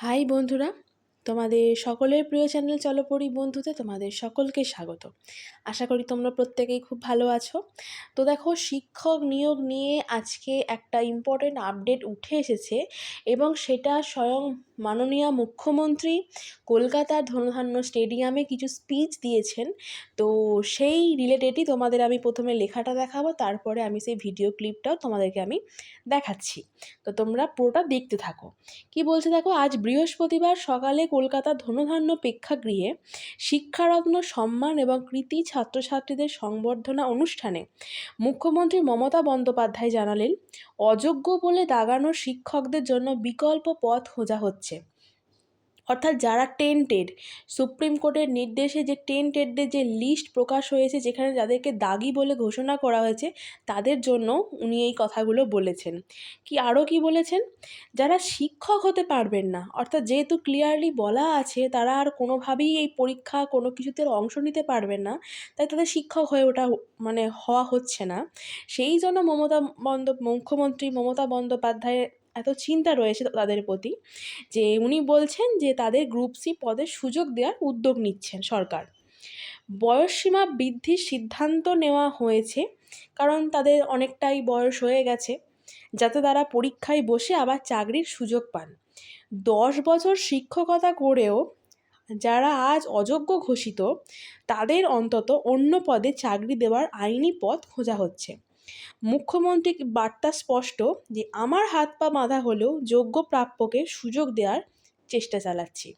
High বন্ধুরা, তোমাদের সকলের প্রিয় চ্যানেল চলপরি বন্ধুতে তোমাদের সকলকে স্বাগত। আশা করি তোমরা প্রত্যেকেই খুব ভালো আছো। তো দেখো, শিক্ষক নিয়োগ নিয়ে আজকে একটা ইম্পর্টেন্ট আপডেট উঠে এসেছে এবং সেটা স্বয়ং মাননীয় মুখ্যমন্ত্রী কলকাতার ধনধান্য স্টেডিয়ামে কিছু স্পিচ দিয়েছেন। তো সেই রিলেটেডই তোমাদের আমি প্রথমে লেখাটা দেখাবো, তারপরে আমি সেই ভিডিও ক্লিপটাও তোমাদেরকে আমি দেখাচ্ছি। তো তোমরা পুরোটা দেখতে থাকো। কি বলছে দেখো, আজ বৃহস্পতিবার সকালে কলকাতার ধনধান্য প্রেক্ষাগৃহে শিক্ষারত্ন, সম্মান এবং কৃতি ছাত্রছাত্রীদের সংবর্ধনা অনুষ্ঠানে মুখ্যমন্ত্রী মমতা বন্দ্যোপাধ্যায় জানালেন, অযোগ্য বলে দাগানো শিক্ষকদের জন্য বিকল্প পথ খোঁজা হচ্ছে। অর্থাৎ যারা টেন্টেড সুপ্রিম কোর্টের নির্দেশে যে টেন্টেডদের যে লিস্ট প্রকাশ হয়েছে, যেখানে যাদেরকে দাগি বলে ঘোষণা করা হয়েছে, তাদের জন্য উনি এই কথাগুলো বলেছেন। কি আরও কি বলেছেন? যারা শিক্ষক হতে পারবেন না, অর্থাৎ যেহেতু ক্লিয়ারলি বলা আছে, তারা আর কোনোভাবেই এই পরীক্ষা কোনো কিছুতে অংশ নিতে পারবেন না, তাই তাদের শিক্ষক হয়ে ওঠা মানে হওয়া হচ্ছে না। সেই জন্য মমতা বন্দ, মুখ্যমন্ত্রী মমতা বন্দ্যোপাধ্যায়ের এত চিন্তা রয়েছে তাদের প্রতি যে উনি বলছেন যে তাদের গ্রুপ সি পদের সুযোগ দেওয়ার উদ্যোগ নিচ্ছেন সরকার। বয়সসীমা বৃদ্ধির সিদ্ধান্ত নেওয়া হয়েছে, কারণ তাদের অনেকটাই বয়স হয়ে গেছে, যাতে তারা পরীক্ষায় বসে আবার চাকরির সুযোগ পান। দশ বছর শিক্ষকতা করেও যারা আজ অযোগ্য ঘোষিত, তাদের অন্তত অন্য পদে চাকরি দেওয়ার আইনি পথ খোঁজা হচ্ছে। মুখ্যমন্ত্রী বার্তা স্পষ্ট যে, আমার হাত পা বাঁধা হলেও যোগ্য প্রাপ্যকে সুযোগ দেওয়ার চেষ্টা চালাচ্ছি।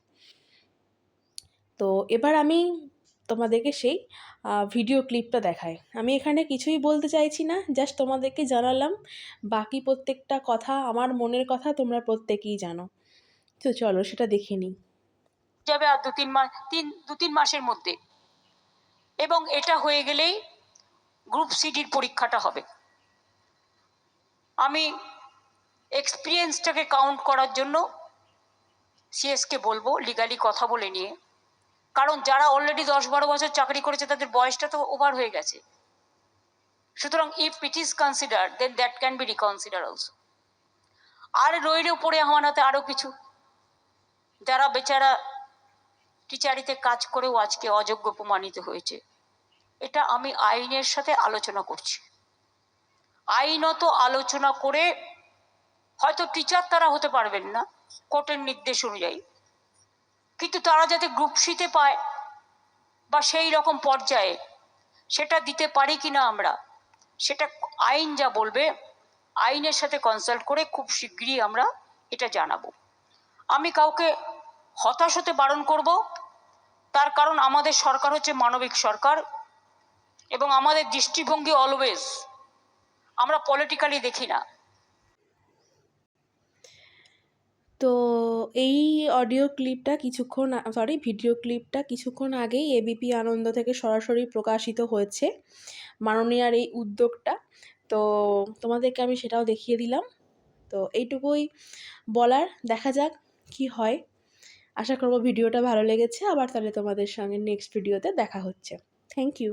তো এবার আমি তোমাদেরকে সেই ভিডিও ক্লিপটা দেখাই। আমি এখানে কিছুই বলতে চাইছি না, জাস্ট তোমাদেরকে জানালাম, বাকি প্রত্যেকটা কথা আমার মনের কথা তোমরা প্রত্যেকেই জানো। তো চলো সেটা দেখে নিই। যাবে আর দু তিন মাস তিন দু তিন মাসের মধ্যে। এবং এটা হয়ে গেলেই গ্রুপ সিডির পরীক্ষাটা হবে। আমি এক্সপিরিয়েন্সটাকে কাউন্ট করার জন্য সিএসকে বলব লিগালি কথা বলে নিয়ে। কারণ যারা অলরেডি দশ বারো বছর চাকরি করেছে, তাদের বয়সটা তো ওভার হয়ে গেছে। সুতরাং if it is consider then that can be reconsider also আর রইল পড়ে আমার হাতে আরও কিছু। যারা বেচারা টিচারিতে কাজ করেও আজকে অযোগ্য প্রমাণিত হয়েছে। এটা আমি আইনের সাথে আলোচনা করছি। আইনত আলোচনা করে হয়তো টিচার তারা হতে পারবেন না, কোর্টের নির্দেশ অনুযায়ী। কিন্তু তারা যাতে গ্রুপ সিতে পায় বা সেই রকম পর্যায়ে সেটা দিতে পারি কি না আমরা, সেটা আইন যা বলবে, আইনের সাথে কনসাল্ট করে খুব শীঘ্রই আমরা এটা জানাব। আমি কাউকে হতাশ হতে বারণ করব, তার কারণ আমাদের সরকার হচ্ছে মানবিক সরকার এবং আমাদের দৃষ্টিভঙ্গি অলওয়েজ আমরা পলিটিক্যালি দেখি না। তো এই অডিও ক্লিপটা কিছুক্ষণ সরি ভিডিও ক্লিপটা কিছুক্ষণ আগেই এবিপি আনন্দ থেকে সরাসরি প্রকাশিত হয়েছে মাননীয়ার এই উদ্যোগটা। তো তোমাদেরকে আমি সেটাও দেখিয়ে দিলাম। তো এইটুকুই বলার, দেখা যাক কি হয়। আশা করব ভিডিওটা ভালো লেগেছে। আবার তাহলে তোমাদের সঙ্গে নেক্সট ভিডিওতে দেখা হচ্ছে। Thank you